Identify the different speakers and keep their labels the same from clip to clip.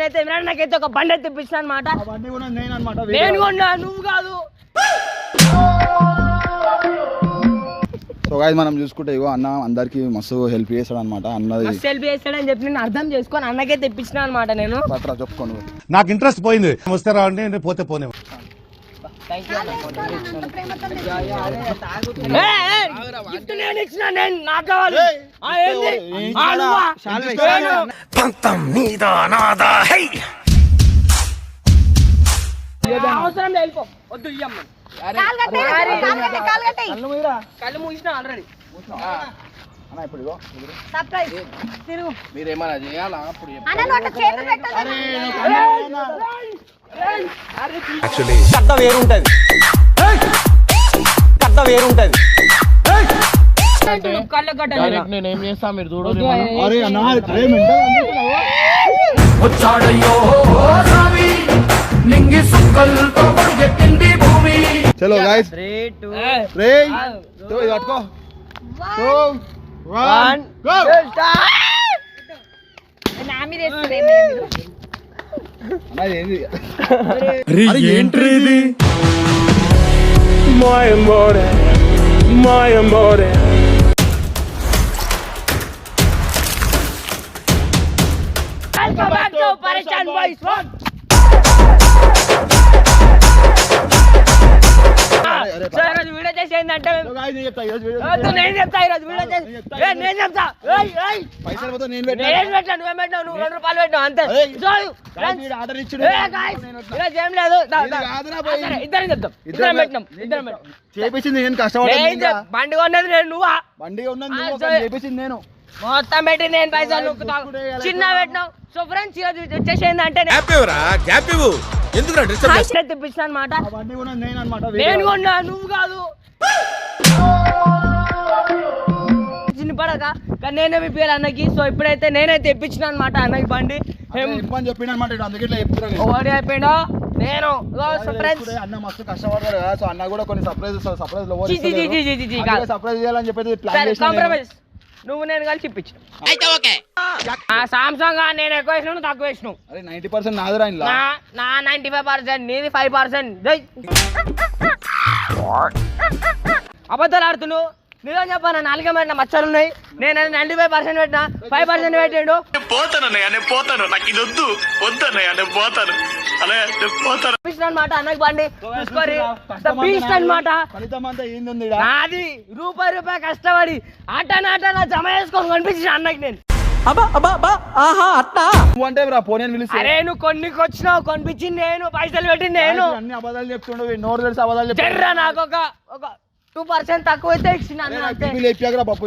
Speaker 1: నేనైతే ఇమ్రాన్ నాకైతే ఒక బండి అయితే తెప్పించిన అనమాట
Speaker 2: నేను
Speaker 1: కొన్నా నువ్వు కాదు.
Speaker 2: సో గాయస్ మనం చూసుకుంటే ఇగో అన్న అందరికి మస్తు హెల్ప్ చేస్తాడు అనమాట అన్నది
Speaker 1: సెల్ఫీ చేస్తాడని చెప్పి నేను అర్థం చేసుకొని అన్నకైతే తెప్పించిన అనమాట నేను.
Speaker 2: పట్రా చెప్పుకోను.
Speaker 3: నాకు ఇంట్రెస్ట్ పోయింది. వస్తే రావండి పోతే పోనే
Speaker 2: శాలువా
Speaker 1: నేను. అవసరం లేదు వెళ్ళిపో వద్దు ఇయ్యమ్మ
Speaker 2: కళ్ళు మీరా
Speaker 1: కళ్ళు మూసిన ఆల్రెడీ
Speaker 2: అన్న ఇప్పుడు ఇగో
Speaker 4: సర్ప్రైజ్ తిరుగు.
Speaker 5: మీరేమన్నా చేయాలా? అప్పుడు చెప్పు.
Speaker 4: అన్న నోట చేతులు పెట్టదు
Speaker 2: అరే నువ్వు కళ్ళు మూయనా?
Speaker 6: కథ వేరుంటది కథ వేరుంటది
Speaker 1: నువ్వు కళ్ళు కట్టాలి
Speaker 5: డైరెక్ట్ నేను ఏం చేస్తా మీరు చూడరు
Speaker 2: అరే అన్న అరే మెంటల్ అనుకుంటున్నావా? చలో గాయస్
Speaker 1: త్రీ టూ
Speaker 2: రే తో ఇది పట్టుకో టూ వన్ గో
Speaker 4: నా మీద వేస్తుందేమో
Speaker 3: ఏంట్రీ ఇది
Speaker 1: మాయంబోడే మాయంబోడే
Speaker 2: Welcome back
Speaker 1: to Parishan Boys 1! ఏంటంటే
Speaker 2: నేను చెప్తా ఈరోజు వీడియో
Speaker 1: చేసి. నేను చెప్తా.
Speaker 2: పైసలు నేను
Speaker 1: నేను నువ్వేం పెట్టావు నువ్వు రెండు రూపాయలు పెట్టావు అంతే.
Speaker 2: అరే,
Speaker 1: చాలు.
Speaker 2: గాయస్ వీడు ఆర్డర్ ఇచ్చుడు.
Speaker 1: ఏ, guys, ఈరోజు ఏం లేదు. దా,
Speaker 2: ఇది
Speaker 1: దా.
Speaker 2: కాదురా భయ్.
Speaker 1: సరే, ఇద్దరం చెప్తాం ఇద్దరం పెట్టినాం ఇద్దరం పెట్టినాం.
Speaker 2: చేపించింది నేను
Speaker 1: నేను
Speaker 2: కష్టపడి
Speaker 1: చెప్- బండి కొన్నది నేను నువ్వా?
Speaker 2: బండి ఉన్నది. చేపించింది నేను.
Speaker 1: మొత్తం పెట్టి నేను పైసలు చిన్న పెట్టినావు. సో ఫ్రెండ్స్ ఈరోజు వచ్చేసి ఏంటంటే తెప్పించిన అనమాట
Speaker 2: నేను
Speaker 1: కొన్నా నువ్వు కాదు. పడక నేనే విప్పాలి అన్నకి. సో ఇప్పుడైతే నేనే తెప్పించిన అనమాట అన్నకి బండి. ఓడి నేను.
Speaker 2: అన్న మస్తు కదా. సో అన్న కూడా కొన్ని సర్ప్రైజ్ సర్ప్రైజ్లో
Speaker 1: జీ, జీ, జీ, జీ, జీ, జీ, జీ, కాదు.
Speaker 2: సర్ప్రైజ్ చేయాలని.
Speaker 1: కాంప్రమైజ్ నువ్వు నేను కలిసి ఇప్పించు ఆ సామ్సంగ్ నేను ఎక్కువ నువ్వు తక్కువ వేసినావు.
Speaker 2: అరే నైన్టీ పర్సెంట్
Speaker 1: నా నైన్టీ ఫైవ్ పర్సెంట్ నీది ఫైవ్ పర్సెంట్ అబద్ధాలు ఆడుతున్నావు నిజం చెప్పాను? నాలుగే పెట్టిన మచ్చలు ఉన్నాయి. నేను నైన్టీ ఫైవ్ పర్సెంట్ పెట్టినా. ఫైవ్ పర్సెంట్ పెట్టాడు.
Speaker 7: పోతానన్నయ్య నేను పోతాను. నాకు ఇది వద్దు. వద్దన్నయ్య నేను పోతాను. అలా నేను పోతాను.
Speaker 1: అనమాట అన్నకి బండి. చూసుకోరి. బీస్ట్ అనమాట? నాది రూపాయి రూపాయి కష్టపడి ఆట నాట నా జమ చేసుకొని కనిపించిన అన్నకి నేను.
Speaker 2: నువ్వు అంటే రా పోనీ అని పిలిస్తే.
Speaker 1: అరే నువ్వు కొన్నికి వచ్చినావు కొనిపించింది నేను పైసలు పెట్టింది నేను.
Speaker 2: అన్ని అబద్ధాలు చెప్తుండు వీడు నోరు తెలిసి అబద్ధాలు
Speaker 1: నాకు ఒక ఒక టూ పర్సెంట్ తక్కువ అయితే ఇచ్చిన
Speaker 2: పప్పు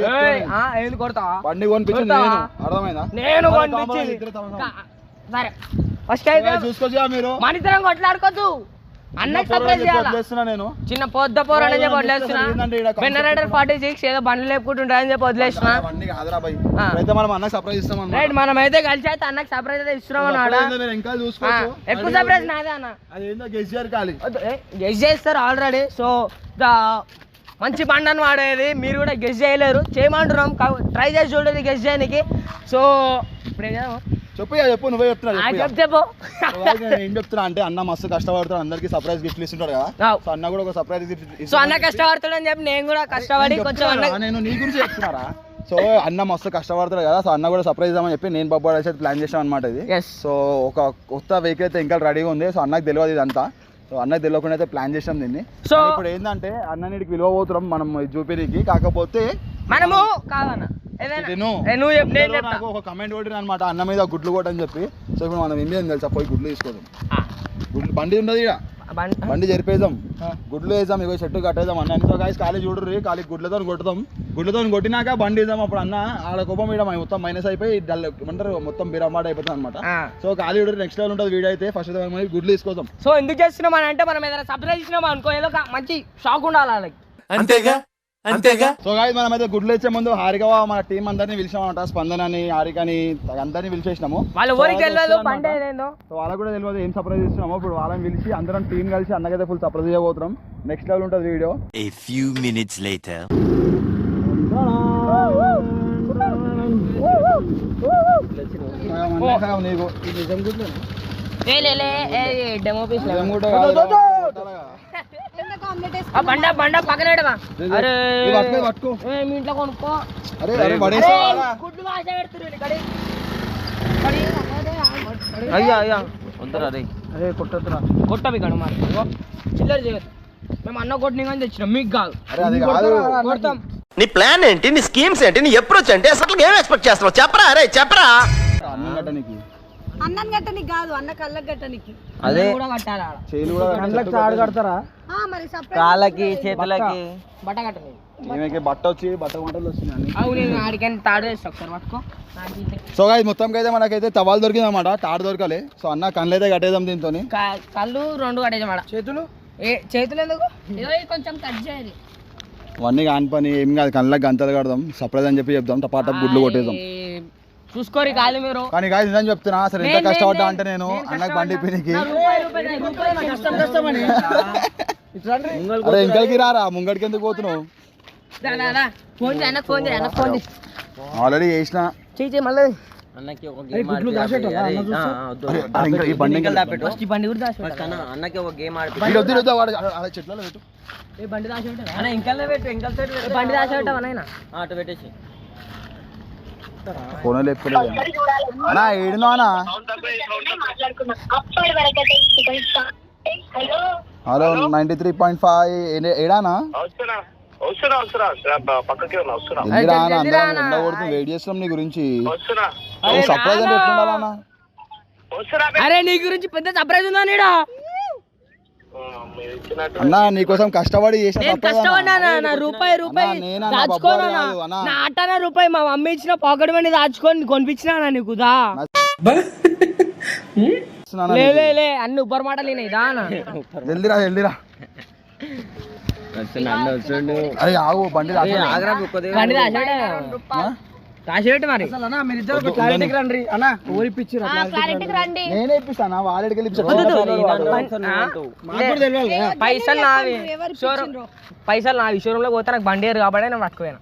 Speaker 1: ఏంది కొడతావా?
Speaker 2: బండి కొనిపించింది
Speaker 1: కొడతావా?
Speaker 2: నేను అర్థమైందా?
Speaker 1: నేను కొనిపించింది. సరే ఫస్ట్ అయితే
Speaker 2: చూసుకోవచ్చుగా మీరు.
Speaker 1: మన ఇద్దరం కొట్లాడుకోద్దు. అన్నకి సర్ప్రైజ్ చేయాలా?
Speaker 2: వదిలేస్తున్నా నేను.
Speaker 1: చిన్న పొద్దు పోరాడని చెప్పి వదిలేస్తున్నా?
Speaker 2: ఏంటంటే ఈడ
Speaker 1: బెన్న రైడర్ ఫార్టీ సిక్స్ ఏదో బండ్లు లేపుకుంటుంటారని చెప్పి వదిలేసిన.
Speaker 2: అయితే మనం సర్ప్రైజ్ ఇస్తాం.
Speaker 1: రైట్ మనం అయితే కలిసి అయితే అన్నకి సర్ప్రైజ్ అయితే ఇస్తున్నాం అన్నాడు?
Speaker 2: ఇంకా చూసుకోవచ్చు.
Speaker 1: ఎక్కువ సర్ప్రైజ్ నాదే అన్న.
Speaker 2: అది ఏందో గెస్జిఆర్ కాలి
Speaker 1: గెస్ చేస్తారు ఆల్రెడీ సో ద మంచి బండి అని వాడేది. మీరు కూడా గెస్ చేయలేరు. చేయమంటున్నాం. ట్రై చేసి చూడండి గెస్ చేయడానికి సో ఇప్పుడు
Speaker 2: చెప్పు చెప్పు నువ్వే చెప్పు ఏం చెప్తున్నా అంటే అన్న మస్తు కష్టపడతాడు అందరికి సర్ప్రైజ్ గిఫ్ట్లు ఇస్తుంటాడు కదా. సో అన్న కూడా ఒక సర్ప్రైజ్ గిఫ్ట్
Speaker 1: సో అన్న కష్టపడుతాడని చెప్పి నేను కూడా కష్టపడి కొంచెం
Speaker 2: నేను నీ గురించి చెప్తున్నారా సో అన్న మస్తు కష్టపడతాడు కదా సో అన్న కూడా సర్ప్రైజ్ ఇద్దామని చెప్పి నేను బొబ్బు అయితే ప్లాన్ చేసాం అనమాట ఇది. సో ఒక కొత్త వెహికల్ అయితే ఇంకా రెడీగా ఉంది. సో అన్నకు తెలియదు ఇదంతా. సో అన్నకు తెలియకుండా అయితే ప్లాన్ చేసాం దీన్ని. సో ఇప్పుడు ఏంటంటే అన్న నీటికి విలువబోతున్నాం మనం చూపిరికి కాకపోతే
Speaker 1: మనము కాదన్న. నువ్వు
Speaker 2: ఒక కమెంట్ కొట్టిన అనమాట అన్న మీద గుడ్లు కొట్టని చెప్పి సో ఇప్పుడు మనం ఏం చేయాలి తెలుసా పోయి గుడ్లు తీసుకోదాం.
Speaker 1: ఆ,
Speaker 2: గుడ్లు బండి ఉండదు ఇక్కడ
Speaker 1: బండి
Speaker 2: జరిపేద్దాం. గుడ్లు వేద్దాం ఇగో చెట్టు కట్టేద్దాం అన్న ఎంతో కాసి ఖాళీ చూడరు ఖాళీ గుడ్లతో కొట్టుదాం గుడ్లతో కొట్టినాక బండి ఇద్దాం అప్పుడు అన్న ఆడ కోపం ఇక్కడ మొత్తం మైనస్ అయిపోయి డల్ ఏమంటారు మొత్తం బిరమాట అయిపోతుంది అనమాట. సో ఖాళీ చూడరు నెక్స్ట్ లెవెల్ ఉంటుంది వీడియో అయితే ఫస్ట్ గుడ్లు తీసుకోదాం
Speaker 1: సో ఎందుకు చేస్తున్నాం అని అంటే మనం ఏదైనా సర్ప్రైజ్ ఇచ్చినాం అనుకో ఏదో మంచి షాక్ ఉండాలి
Speaker 6: అంతేగా? అంతేగా?
Speaker 2: సో గాయస్ మనం అయితే గుడ్లు ఇచ్చే ముందు హారిక మన టీం అందరినీ పిలిచామన్నమాట స్పందనని హారికని అందరినీ పిలిచేసినాము.
Speaker 1: వాళ్ళ
Speaker 2: So
Speaker 1: ఊరికి
Speaker 2: వాళ్ళు సో వాళ్ళకి కూడా తెలియదు ఏం సర్ప్రైజ్ ఇస్తున్నామో ఇప్పుడు వాళ్ళని పిలిచి అందరం టీం కలిసి అన్నకైతే ఫుల్ సర్ప్రైజ్ చేయబోతున్నాం. నెక్స్ట్ లెవెల్ ఉంటుంది వీడియో నీకు.
Speaker 1: ఏ లే లే ఏ డెమో పీస్
Speaker 2: నిజం కూడా కాదు.
Speaker 4: ఎందుకు ఆమ్లెట్ వేసుకున్నావు?
Speaker 1: ఆ బండ బండ పక్కన అరే మీ ఇంట్లో కొనుక్కో.
Speaker 2: అరే అరే
Speaker 1: గుడ్లు వాస. అయ్యా అయ్యా. వద్దురా రే అరే కొట్టొద్దురా. కొట్టవి కడు మరి. చిల్లర చేయదు మేము అన్న కొట్టిన కానీ తెచ్చినాం మీకు కాదు.
Speaker 2: అరే
Speaker 1: కొడతాం.
Speaker 6: నీ ప్లాన్ ఏంటి? నీ స్కీమ్స్ ఏంటి? నీ అప్రోచ్ ఏంటి? అసలు ఏం ఎక్స్పెక్ట్ చేస్తున్నావు? చెప్పరా అరే చెప్పరా.
Speaker 2: అన్నం
Speaker 4: గట్టనికి కాదు అన్న కళ్ళకి గట్టనికి
Speaker 1: అదే. కూడా కట్టాలి? ఆడ
Speaker 2: చేలు కూడా తాడు కడతారా?
Speaker 4: ఆ, మరి సపరేట్
Speaker 1: కాళ్ళకి చేతులకి. బట్ట కట్టలేదు
Speaker 2: ఈమెకి బట్ట వచ్చి బట్ట మంటలు వస్తున్నాయి
Speaker 1: అవును నేను ఆడికని తాడు వేస్తా ఒకసారి పట్టుకో. నాకు ఇది.
Speaker 2: సో గాయస్ మొత్తం అయితే మనకైతే తవాలు దొరికింది అనమాట తాడు దొరకలే. సో అన్న కళ్ళు అయితే కట్టేద్దాం దీంతో
Speaker 1: కా- కళ్ళు రెండు కట్టేసాం ఆడ. చేతులు? ఏ చేతులు ఎందుకు?
Speaker 4: కొంచెం కట్ చేయాలి.
Speaker 2: అవన్నీ కాని పని ఏం కాదు కళ్ళకి గంతలు కడదాం సర్ప్రైజ్ అని చెప్పి చెప్దాం టపాటప్ గుడ్లు కొట్టేద్దాం.
Speaker 1: ఏ, చూసుకోరి కాదు మీరు.
Speaker 2: కానీ గాయస్ నిజం చెప్తున్నా అసలు ఎంత కష్టపడ్డా అంటే నేను
Speaker 1: నేను
Speaker 2: అన్నకి బండి పీనికి.
Speaker 1: అని.
Speaker 2: అరే ఇంకలికి రారా? ముంగడికి ఎందుకు పోతున్నావు? ఆల్రెడీ చేసిన.
Speaker 1: చేయి చేయి మళ్ళీ.
Speaker 8: అన్నకి ఒక
Speaker 2: ఈ బండి
Speaker 1: ఫస్ట్ బండి కూడా
Speaker 8: అన్నకి గేమ్
Speaker 2: చెట్లలో పెట్టు.
Speaker 1: ఏ బండి
Speaker 8: అన్న పెట్టు ఇంకల్ సైడ్ అటు పెట్టేసి
Speaker 2: ఫోన్ లేపుకోలేదు అన్నా ఏడునో అన్నా? Hello ninety three point five ఏడానా? Wait చేస్తున్నాం నీ గురించి. సర్ప్రైజ్ అంటే
Speaker 1: అరే నీ గురించి పెద్ద సర్ప్రైజ్ ఉందా నీడా?
Speaker 2: అన్నా నీకోసం కష్టపడి చేసిన
Speaker 1: కష్టపడినా రూపాయి రూపాయి దాచుకోనా. నా అట్టన మా మమ్మీ ఇచ్చిన పాకెట్ మనీ దాచుకొని కొనిపించినా నీకు? దా.
Speaker 2: ఇస్తున్నానా
Speaker 1: లే
Speaker 2: నీకు?
Speaker 1: లే లే అన్ని ఉబ్బర్ మాటలు.
Speaker 2: జల్దిరా జల్దిరా అరే ఆగు బండి రాసి
Speaker 1: దాచిపెట్టు మరి? క్లారిటీకి రండి. అన్న ఊరిపిచ్చిరా
Speaker 4: క్లారిటీకి రండి.
Speaker 2: నేనే ఇప్పిస్తానా వాడికి వెళ్ళి
Speaker 1: పైసలు నావి.
Speaker 4: ఎవరు
Speaker 1: షోరూమ్
Speaker 4: ఇప్పించిండ్రో?
Speaker 1: పైసలు నావి షోరూమ్లో పోతే నాకు బండి ఏరు కాబట్టి నేను పట్టుకోయాను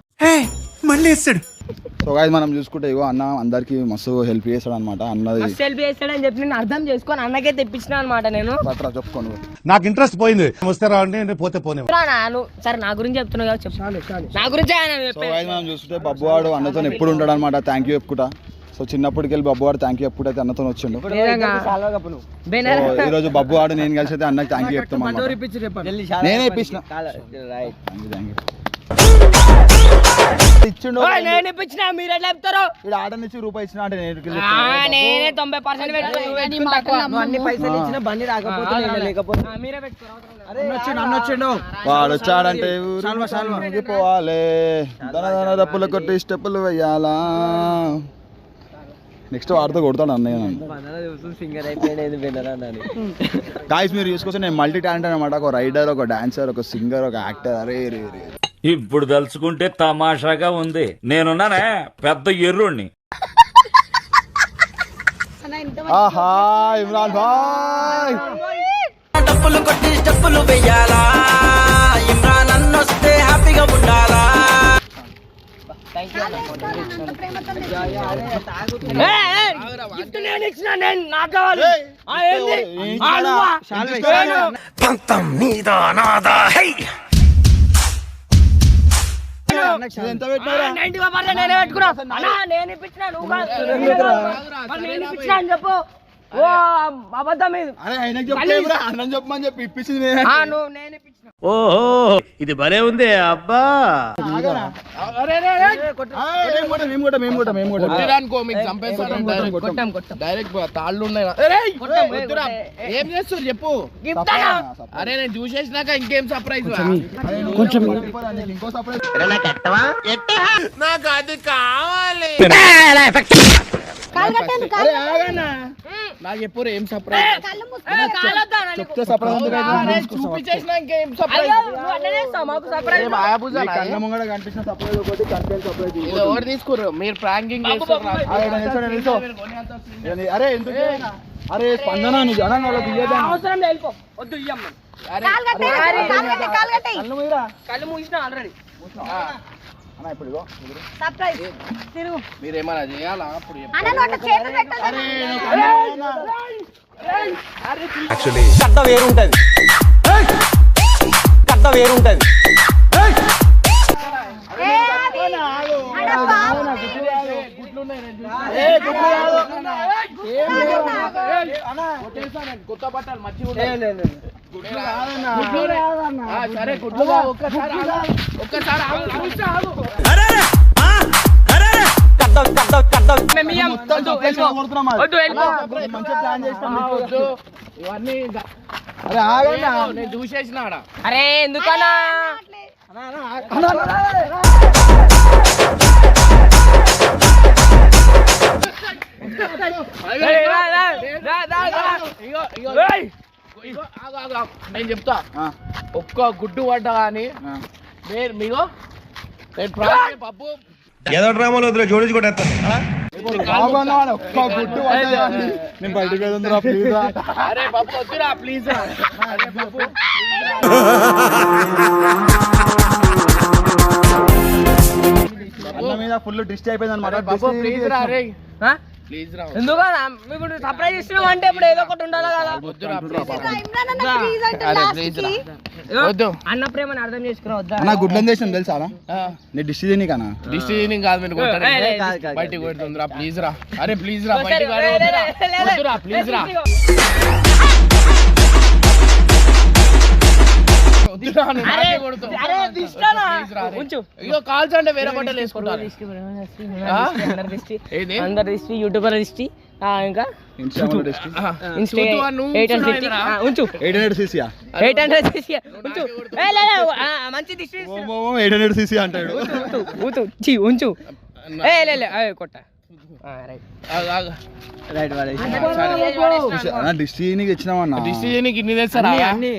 Speaker 2: సో గాయస్ మనం చూసుకుంటే ఇగో అన్న అందరికి మస్తు హెల్ప్ చేస్తాడు అనమాట అన్నది
Speaker 1: సెల్ఫీ చేస్తాడని చెప్పి నేను అర్థం చేసుకొని అన్నకే తెప్పించిన అనమాట నేను.
Speaker 2: పట్రా చెప్పుకోను.
Speaker 3: నాకు ఇంట్రెస్ట్ పోయింది. వస్తే రావండి నేను పోతే పోనే.
Speaker 1: సరే నా గురించి చెప్తున్నావు కదా చెప్పు. నా గురించి
Speaker 2: సో. గాయస్ మనం చూస్తుంటే బబ్బు వాడు అన్నతో ఎప్పుడు ఉంటాడు అనమాట థ్యాంక్ యూ చెప్పుకుంటా. సో చిన్నప్పటికి వెళ్ళి బబ్బు వాడు థ్యాంక్ యూ అయితే అన్నతో వచ్చిండు. ఈ రోజు బబ్బు వాడు నేను కలిసి అయితే అన్నకి థ్యాంక్ యూ చెప్తాం అన్నమాట. నేనే ఇప్పించిన.
Speaker 8: రైట్
Speaker 2: థ్యాంక్ యూ థ్యాంక్
Speaker 1: నేను ఇప్పించిన మీరు ఎట్లా చెప్తారు?
Speaker 2: ఇక్కడ ఆర్డర్ ఇచ్చి రూపాయి ఇచ్చిన అంటే నేను
Speaker 1: ఆ, నేనే తొంభై పర్సెంట్
Speaker 8: అన్ని పైసలు ఇచ్చిన బండి రాకపోతే నేను లేకపోతే
Speaker 1: మీరే పెట్టుకోరు
Speaker 2: వాడు వచ్చాడంటే ఊరికి పోవాలి. దన దన డప్పులు కొట్టి స్టెప్పులు వెయ్యాలా నెక్స్ట్ వాడితో కొడతాడు అన్నయ్య నన్ను.
Speaker 8: సింగర్ అయిపోయాడు బెనర్ అన్నాను
Speaker 2: గాయస్ మీరు చూసుకొస్తే నేను మల్టీ టాలెంట్ అనమాట. ఒక రైడర్ ఒక డాన్సర్ ఒక సింగర్ ఒక యాక్టర్ అరే రే రే.
Speaker 9: ఇప్పుడు తలుచుకుంటే తమాషాగా ఉంది నేనున్నానే పెద్ద ఎర్రుణ్ణి
Speaker 4: అన్న ఇంత
Speaker 2: ఆహా ఇమ్రాన్ భాయ్
Speaker 6: డప్పులు కొట్టి స్టెప్పులు వెయ్యాలా ఇమ్రాన్ అన్న వస్తే హ్యాపీగా ఉండాలా. పంతం నాదా హై
Speaker 1: నేనే పెట్టుకున్నా. అన్నా, నేను ఇప్పించిన నువ్వు కాదు. మరి నేను ఇప్పించిన అని చెప్పు. ఓ అబద్ధం ఇది.
Speaker 2: చెప్పమని చెప్పి ఇప్పించింది నేనే.
Speaker 1: ఆ, నువ్వు నేను ఇప్పించిన
Speaker 9: ఓహో ఇది భలే ఉంది అబ్బా.
Speaker 5: డైరెక్ట్ తాళ్ళు
Speaker 1: ఏ,
Speaker 5: చేస్తారు చెప్పు. అరే నేను చూసేసినాక ఇంకేం సర్ప్రైజ్
Speaker 2: కొంచెం
Speaker 5: నాకు అది కావాలి నాకు ఎప్పుడు ఏం సర్ప్రైజ్
Speaker 1: ఏ,
Speaker 5: ఎవరు తీసుకుర్రు? మీరు ప్రాంకింగ్.
Speaker 2: అరే ఎందుకు అరే స్పందన నువ్వు జనం వాళ్ళకి ఇయ్యదా
Speaker 1: అవసరం లేదు వెళ్ళిపో. వద్దు ఇయ్యం మేము.
Speaker 4: కాలు కట్టే కాలు కట్టే కాలు కట్టే.
Speaker 2: కళ్ళు మీరా
Speaker 1: కళ్ళు మూసిన ఆల్రెడీ
Speaker 2: అన్న ఇప్పుడు
Speaker 4: తిరుగు.
Speaker 5: చేయాలా? అప్పుడు
Speaker 6: కథ వేరుంటది. కథ వేరుంటది.
Speaker 5: కొత్త బట్టలు మంచిగా సరే గుడ్లు. ఒక్కసారి. ఒక్కసారి
Speaker 1: మేము. వద్దు. వద్దు,
Speaker 5: వద్దు. ఇవన్నీ
Speaker 2: అరే ఆగండి.
Speaker 5: నేను చూసేసిన ఆడ.
Speaker 1: అరే ఎందుకన్నా.
Speaker 5: నేను చెప్తా. ఒక్క గుడ్డు పడ్డా కానీ. నేను ప్రాణం పప్పు
Speaker 3: ఏదో డ్రామాలో జోడించి
Speaker 2: నేను బయటకు వెళ్తుందిరా ప్లీజ్
Speaker 5: అరే వద్దురా ప్లీజ్ అరే పప్పు
Speaker 2: అన్న మీద ఫుల్ డిస్ట్ అయిపోయింది అనమాట
Speaker 5: ప్లీజ్ రా అరే
Speaker 1: ఎందుకన్నా ఇప్పుడు సర్ప్రైజ్ ఇస్తున్నాం అంటే ఇప్పుడు ఏదో ఒకటి ఉండాలి కదా.
Speaker 4: అన్న
Speaker 5: వద్దు.
Speaker 1: ప్రేమని అర్థం చేసుకురా వద్దా?
Speaker 2: అన్న గుడ్లను చేసిన తెలుసా డిస్ట్ చేయనీకనా
Speaker 5: డిస్టినింగ్ కాదు మీరు బయటికి కొడుతుందిరా ప్లీజ్ రా అరే ప్లీజ్ రా బయటికి ప్లీజ్ రా? ప్లీజ్ కాల్స్ అంటే వేరే బట్టలు వేసుకుంటారు?
Speaker 1: అందరి దిష్టి యూట్యూబర్ దిష్టి. ఇంకా? ఉంచు.
Speaker 2: ఎయిట్ హండ్రెడ్ సీసీయా
Speaker 1: ఎయిట్ హండ్రెడ్ ఉంచు. ఏ, లే, లే, ఆ, మంచి దిష్టి ఇస్తున్నా.
Speaker 2: ఎయిట్ హండ్రెడ్ సీసీ అంటాడు.
Speaker 1: ఉంచు ఉంచు. చీ ఉంచు. ఏ లే లే అయ్యో కొట్ట.
Speaker 2: ఇచ్చినామన్నా
Speaker 5: ఇన్ని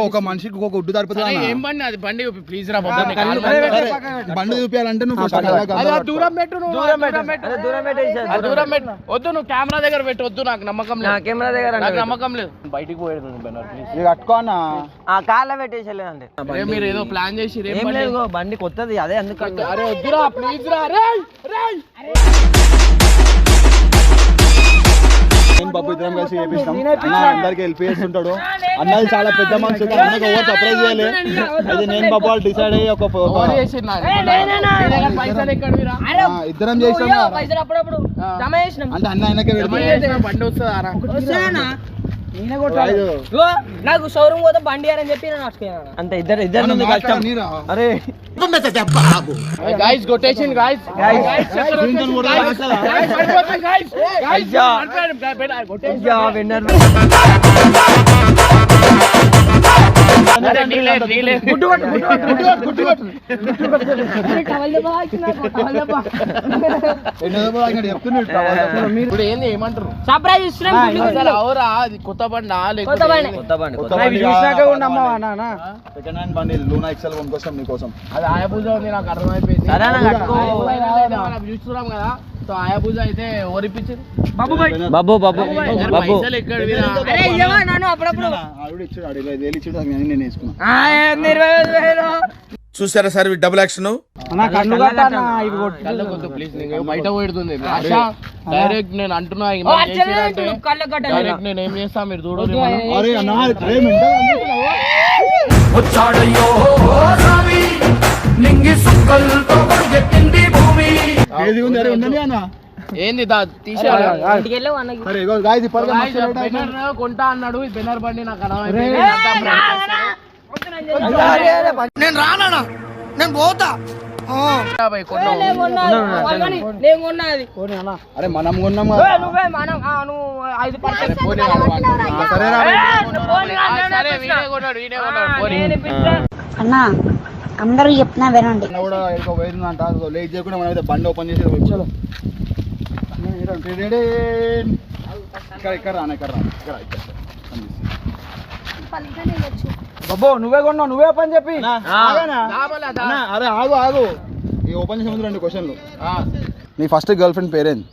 Speaker 2: ఒక మనిషికి ఒక గుడ్డు
Speaker 5: ఏం బండి అది? బండి ప్లీజ్ రా
Speaker 2: బండి చూపించాలంటే నువ్వు ఫస్ట్
Speaker 5: అది ఆ దూరం పెట్టు నువ్వు దూరం పెట్టు. దూరం పెట్టు వద్దు నువ్వు కెమెరా దగ్గర పెట్టు వద్దు నాకు నమ్మకం లేదు.
Speaker 1: కెమెరా దగ్గర
Speaker 5: నాకు నమ్మకం లేదు. బయటికి పోయేది బెనర్ ప్లీజ్
Speaker 2: ఇది కట్టుకో అన్న.
Speaker 8: ఆ కాళ్ళ పెట్టేసలేదండి
Speaker 5: మీరు ఏదో ప్లాన్ చేసి బండి-
Speaker 8: కొత్తది అదే అందుకు
Speaker 5: అరే వద్దురా ప్లీజ్ రా. రే రే
Speaker 2: నేను బాబు ఇద్దరం కలిసి చేపిస్తాం? అన్న అందరికి హెల్ప్ చేస్తుంటాడు. అన్నది చాలా పెద్ద మనసు అన్నకి ఎవరు సర్ప్రైజ్ చేయాలి? అయితే నేను బాబు వాళ్ళు డిసైడ్ అయ్యి ఒక ఇద్దరం చేసాం అంటే అన్న ఆయనకే
Speaker 1: నాకు షోరూమ్ పోతే బండి అని చెప్పి నేను అట్టుకున్నాను
Speaker 8: అంతే ఇద్దరు ఇద్దరు కష్టం? అరే.
Speaker 2: కూడా మాట్లాడాలా?
Speaker 8: అయ్యా.
Speaker 5: కొట్టేసి
Speaker 8: అయ్యా విన్నర్
Speaker 5: ఇప్పుడు ఏంది ఏమంటారు?
Speaker 1: సర్ప్రైజ్ ఇస్తున్నాం
Speaker 5: అసలు అవురా అది కొత్త బండి
Speaker 1: కొత్త బండి.
Speaker 8: కొత్త బండి
Speaker 2: కొత్త
Speaker 8: కొత్త
Speaker 2: బండి.
Speaker 8: చూసినాక
Speaker 2: కాదు,
Speaker 8: ఉండమ్మా
Speaker 2: అన్న, సెకండ్ హ్యాండ్ బండి లూనా ఎక్సెల్ కొనుక్కొస్తాం నీకోసం
Speaker 5: అది ఆయాబూజ ఉంది నాకు అర్థమైపోయింది. చూస్తున్నాం కదా. సో ఆయాబూజ అయితే ఓరిపించింది
Speaker 1: బాబు
Speaker 8: బాబు బాబు బాబు
Speaker 5: చూసారా సార్ డబుల్ యాక్షన్ బయట పెడుతుంది ఆశ డైరెక్ట్ నేను అంటున్నా డైరెక్ట్ నేను ఏం చేస్తా మీరు
Speaker 2: అనుకుంటున్నావా? ఏది ఉంది? అరే ఉండండి అన్న.
Speaker 5: ఏంది కొంటా అన్నాడు. బెనర్ బండి నాకు.
Speaker 1: నేను కొన్నాను. వాళ్ళని నేను కొన్నది
Speaker 2: అరే మనం కొన్నాం.
Speaker 4: అన్నా. అందరూ చెప్తున్నా వినండి.
Speaker 2: అన్న కూడా ఎక్కువ పోయిందంట. లేట్ చేయకుండా మనం అయితే బండి ఓపెన్ చేసి ఇక్కడ ఇక్కడ రాను ఇక్కడ రాను. ఇక్కడ ఇక్కడ
Speaker 8: బాబు నువ్వే కొన్నావు నువ్వే పని చెప్పి.
Speaker 2: అరే ఆగు ఆగు. ఈ ఓపెన్ చేసే ముందు రెండు క్వశ్చన్లు
Speaker 5: ఆ.
Speaker 2: నీ ఫస్ట్ గర్ల్ ఫ్రెండ్ పేరేంది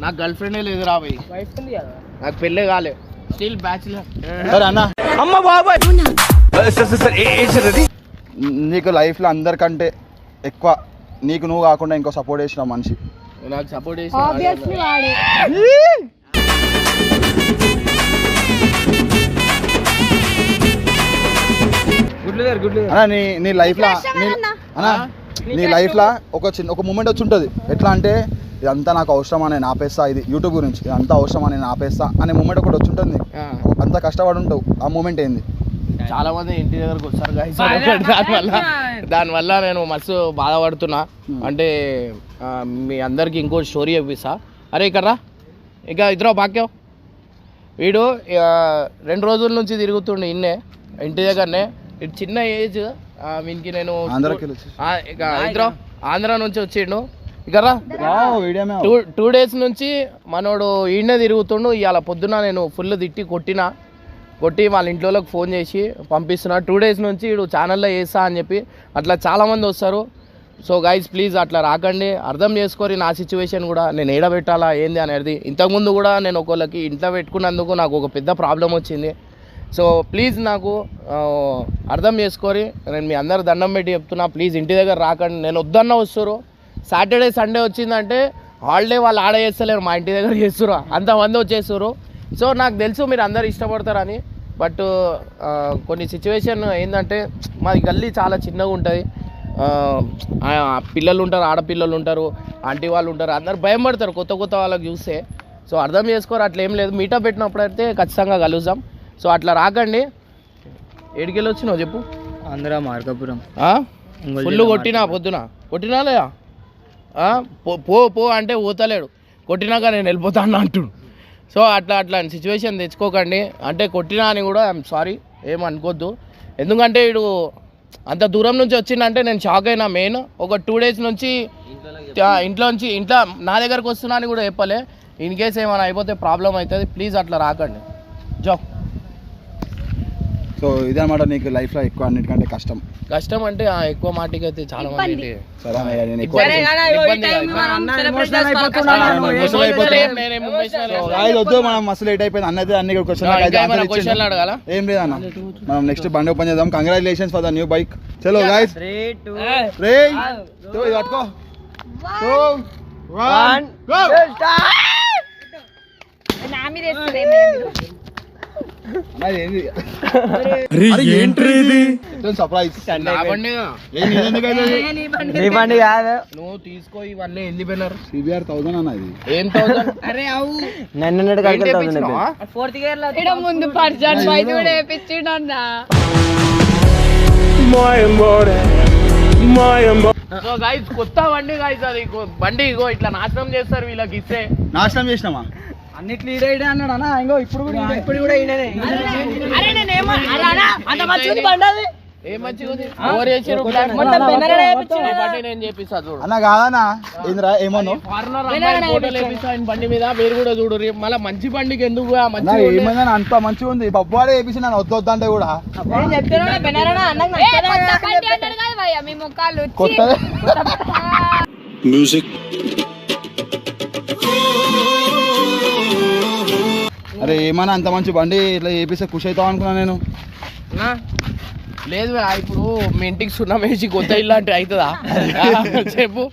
Speaker 5: నాకు గర్ల్ ఫ్రెండే లేదు రా భయ్
Speaker 1: వైఫ్ ఉంది కదా.
Speaker 5: నాకు పెళ్ళే కాలే. స్టిల్ బ్యాచులర్
Speaker 2: సరే అన్న.
Speaker 6: అమ్మ బాబాయ్.
Speaker 2: నీకు లైఫ్లో అందరికంటే ఎక్కువ నీకు నువ్వు కాకుండా ఇంకో సపోర్ట్ చేసిన మనిషి.
Speaker 5: నాకు సపోర్ట్ చేసి
Speaker 2: అన్న నీ నీ లైఫ్లో నీ
Speaker 4: అన్న.
Speaker 2: అన్న నీ లైఫ్లో ఒక చిన్న ఒక మూమెంట్ వచ్చి ఉంటుంది ఎట్లా అంటే ఇదంతా నాకు అవసరమా నేను ఆపేస్తా ఇది యూట్యూబ్ గురించి. ఇదంతా అవసరమా నేను ఆపేస్తా అనే మూమెంట్ ఒకటి వచ్చి ఉంటుంది. అంత కష్టపడి ఉంటావు ఆ మూమెంట్ ఏంది?
Speaker 5: చాలా మంది ఇంటి దగ్గరకు వస్తారు. దానివల్ల దానివల్ల నేను మస్తు బాధపడుతున్నా. అంటే ఆ, మీ అందరికి ఇంకో స్టోరీ చెప్పిస్తా అరే ఇక్కడ రా. ఇక ఇద్దరు బాక్యం. వీడు రెండు రోజుల నుంచి తిరుగుతుండే ఇన్నే ఇంటి దగ్గరనే. ఇటు చిన్న ఏజ్ వీనికి నేను ఇక ఇద్దరు ఆంధ్ర నుంచి వచ్చిండు. ఇక రా.
Speaker 2: వావ్, వీడియోమే
Speaker 5: టూ టూ డేస్ నుంచి మనోడు ఈయనే తిరుగుతుండు. ఇవాళ పొద్దున నేను ఫుల్ తిట్టి కొట్టిన. కొట్టి వాళ్ళ ఇంట్లోకి ఫోన్ చేసి పంపిస్తున్నా. టూ డేస్ నుంచి వీడు ఛానల్లో వేస్తా అని చెప్పి అట్లా చాలామంది వస్తారు. సో గైజ్ ప్లీజ్ అట్లా రాకండి. అర్థం చేసుకొని నా సిచ్యువేషన్ కూడా. నేను ఏడ పెట్టాలా ఏంది అనేది. ఇంతకుముందు కూడా నేను ఒకళ్ళకి ఇంట్లో పెట్టుకున్నందుకు నాకు ఒక పెద్ద ప్రాబ్లం వచ్చింది. సో ప్లీజ్ నాకు అర్థం చేసుకొని నేను మీ అందరు దండం పెట్టి చెప్తున్నా. ప్లీజ్ ఇంటి దగ్గర రాకండి. నేను వద్దన్న వస్తారు సాటర్డే సండే వచ్చిందంటే హాలిడే వాళ్ళు ఆడ చేస్తలేరు మా ఇంటి దగ్గర చేస్తురు అంతమంది వచ్చేస్తారు సో నాకు తెలుసు మీరు అందరు ఇష్టపడతారని. బట్ కొన్ని సిచ్యువేషన్ ఏంటంటే మాది గల్లీ చాలా చిన్నగా ఉంటుంది. పిల్లలు ఉంటారు ఆడపిల్లలు ఉంటారు ఆంటీ వాళ్ళు ఉంటారు అందరు భయం పడతారు కొత్త కొత్త వాళ్ళకి చూస్తే. సో అర్థం చేసుకోరు అట్లా ఏం లేదు. మీటప్ పెట్టినప్పుడు అయితే ఖచ్చితంగా కలుద్దాం. సో అట్లా రాకండి. ఏడికెళ్ళి వచ్చినావు చెప్పు.
Speaker 1: ఆంధ్ర మార్కాపురం.
Speaker 5: ఫుల్ కొట్టినా పొద్దున. కొట్టినా లేదా? పో పో అంటే పోతలేడు. కొట్టినాక నేను వెళ్ళిపోతాను అంటుడు. సో అట్లా అట్లా సిచ్యువేషన్ తెచ్చుకోకండి. అంటే కొట్టినా అని కూడా ఐఎమ్ సారీ ఏం అనుకోద్దు. ఎందుకంటే వీడు అంత దూరం నుంచి వచ్చిందంటే నేను షాక్ అయినా మెయిన్ ఒక టూ డేస్ నుంచి ఇంట్లో నుంచి ఇంట్లో నా దగ్గరకు వస్తున్నా అని కూడా చెప్పలే. ఇన్ కేస్ ఏమైనా అయిపోతే ప్రాబ్లం అవుతుంది ప్లీజ్ అట్లా రాకండి. జో.
Speaker 2: సో ఇదన్నమాట నీకు లైఫ్లో ఎక్కువ అన్నిటికంటే కష్టం.
Speaker 5: కష్టం అంటే ఆ, ఎక్కువ మాటికి అయితే. చాలా మంది
Speaker 2: వద్దు మనం మస్తు లేట్ అయిపోయింది. అన్నది అన్ని క్వశ్చన్ ఏం లేదన్న. మనం నెక్స్ట్ బండి ఓపెన్ చేద్దాం. Congratulations for the new bike చలో రే పట్టుకో!
Speaker 4: నా మీద
Speaker 5: నువ్వు తీసుకో ఇవన్నీ ఎన్ని బెనర్
Speaker 2: సిబిఆర్ థౌసండ్ అన్న ఇది.
Speaker 5: ఏం థౌసండ్
Speaker 1: అరే అవు.
Speaker 8: నన్ను
Speaker 1: ఫోర్త్ గేర్లో
Speaker 4: ఇక్కడ ముందు పర్సన్ బయట కూడా వేపించిండు అన్న.
Speaker 5: సో గైస్ కొత్త బండి గైస్ అది. కొ- బండి ఇగో ఇట్లా నాశనం చేస్తారు వీళ్ళకి ఇస్తే.
Speaker 2: నాశనం చేసినామా?
Speaker 1: అన్నిట్లు ఈడే ఈడే అన్నాడు అన్న. ఇంకో ఇప్పుడు కూడా. ఇప్పుడు కూడా ఈడనే.
Speaker 4: అరే అన్న, అంత మంచిది బండి అది.
Speaker 5: ఏం మంచిగా ఉంది? ఓవర్ చేసారు బ్లాక్
Speaker 1: మొత్తం బెన్నరే వేపించిండు.
Speaker 5: ఈ బండి
Speaker 2: అన్న
Speaker 5: మీద. మీరు కూడా చూడు మళ్ళీ మంచి బండికి ఎందుకు
Speaker 2: ఏమైందా అంత మంచిగా ఉంది. పప్పువాడే వేపించి నన్ను వద్దు వద్దు అంటే కూడా.
Speaker 1: నేను
Speaker 2: అరే ఏమన్నా అంత మంచి బండి ఇట్లా వేపిస్తే ఖుషి అవుతావు అనుకున్నా నేను?
Speaker 5: లేదు ఆ, ఇప్పుడు మీ ఇంటికి సున్నం వేసి కొత్త ఇల్లు అంటే అవుతుందా? చెప్పు.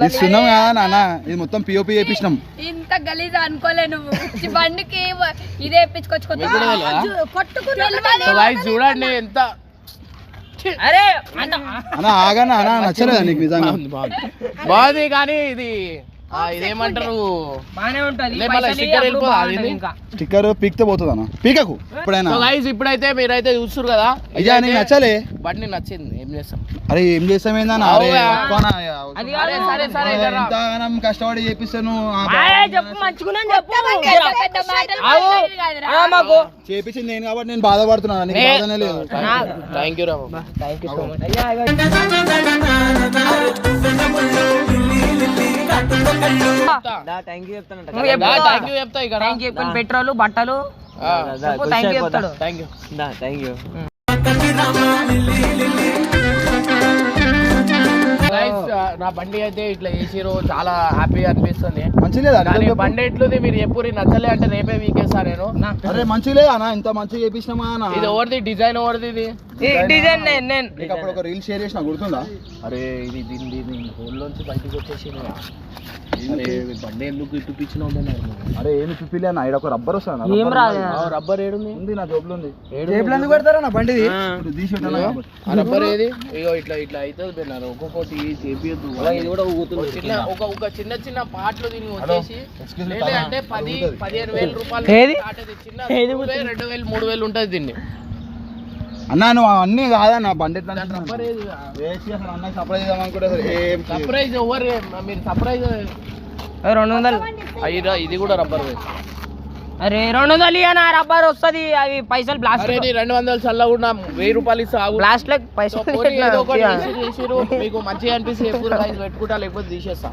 Speaker 2: ఇది సున్నం కాదా నాన్న? ఇది మొత్తం పిఓపి వేపించినాం
Speaker 4: ఇంత గలీజ్ అనుకోలే నువ్వు. ఈ బండికి ఇదే
Speaker 5: guys చూడండి ఎంత
Speaker 1: అరే
Speaker 2: అన్న. ఆగన్నా అన్న నచ్చలేదా నీకు నిజంగా?
Speaker 5: బాగుంది కానీ ఇది ఇదేమంటారు?
Speaker 1: బానే ఉంటది.
Speaker 2: స్టిక్కర్ పీక్తే పోతుంది అన్న పీకకు ఎప్పుడైనా
Speaker 5: సో గైస్ ఇప్పుడైతే మీరైతే చూస్తారు కదా
Speaker 2: అయ్యా నీకు నచ్చలే.
Speaker 5: బండి నచ్చింది ఏం చేస్తాం?
Speaker 2: అరే ఏం
Speaker 5: జరా.
Speaker 2: ఎంతగానం కష్టపడి చేపిస్తాను చేపించింది నేను కాబట్టి నేను బాధపడుతున్నాను నీకు బాధనే లేదు.
Speaker 5: థ్యాంక్ యూ రా
Speaker 1: థ్యాంక్ యూ సో మచ్.
Speaker 5: చెప్తా.
Speaker 1: పెట్రోల్ బట్టలు. థ్యాంక్ యూ చెప్తాడు.
Speaker 5: నా బండి అయితే ఇట్లా చేసిరు చాలా హ్యాపీగా అనిపిస్తుంది.
Speaker 2: మంచి లేదా.
Speaker 5: బండి ఎట్లుంది మీరు ఎప్పుడు నచ్చలే అంటే రేపే వీకేస్తా నేను.
Speaker 2: అరే మంచి లేదా అన్న? ఇంత మంచిగా చేపించినామా అన్న?
Speaker 5: ఇది ఎవరిది? డిజైన్ ఎవరిది ఇది?
Speaker 1: ఈ డిజైన్ నేను నేను.
Speaker 2: నీకు అప్పుడు ఒక రీల్ షేర్ చేసిన గుర్తుందా?
Speaker 5: అరే ఇది దీని దీని హోల్లోంచి బయటకు వచ్చేసి అరే ఈ బండి ఎందుకు ఇటు పిచ్చినావు
Speaker 2: అరే ఏమి పిప్పిలే అన్న ఇక్కడ ఒక రబ్బర్ వస్తుంది
Speaker 1: ఏం రాదు
Speaker 5: రబ్బర్ ఏడుంది?
Speaker 2: ఉంది నా జోబులో ఉంది.
Speaker 8: టేబుల్ ఎందుకు పెడతారా నా బండిది?
Speaker 2: ఇప్పుడు తీసి పెట్టాలా కాబట్టి.
Speaker 5: ఆ రబ్బర్ ఏది? ఇగో ఇట్లా ఇట్లా అవుతుంది ఒక్కొక్కటి ఇది కూడా ఒక ఒక చిన్న చిన్న పాటలు దీన్ని వచ్చేసి లేదు. అంటే పది. పదిహేను వేల రూపాయలు చిన్న రెండు వేలు మూడు వేలు ఉంటుంది దీన్ని.
Speaker 2: అన్న నువ్వు అన్నీ కాదన్న బండి వేసి సర్ప్రైజ్.
Speaker 5: సర్ప్రైజ్ ఎవరు మీరు సర్ప్రైజ్
Speaker 1: రెండు వందలు.
Speaker 5: ఇది కూడా రబ్బర్
Speaker 1: అరే రెండు వందలు ఇయ్యనా రబ్బర్ వస్తుంది అవి పైసలు బ్లాస్ట్
Speaker 5: అరే నీ రెండు వందలు చల్ల కూడా వెయ్యి రూపాయలు ఇస్తా ఆగు.
Speaker 1: బ్లాస్ట్లో
Speaker 5: సో
Speaker 1: పైసలు.
Speaker 5: మీకు మంచిగా అనిపిస్తే ఎప్పుడు పెట్టుకుంటా లేకపోతే తీసేస్తా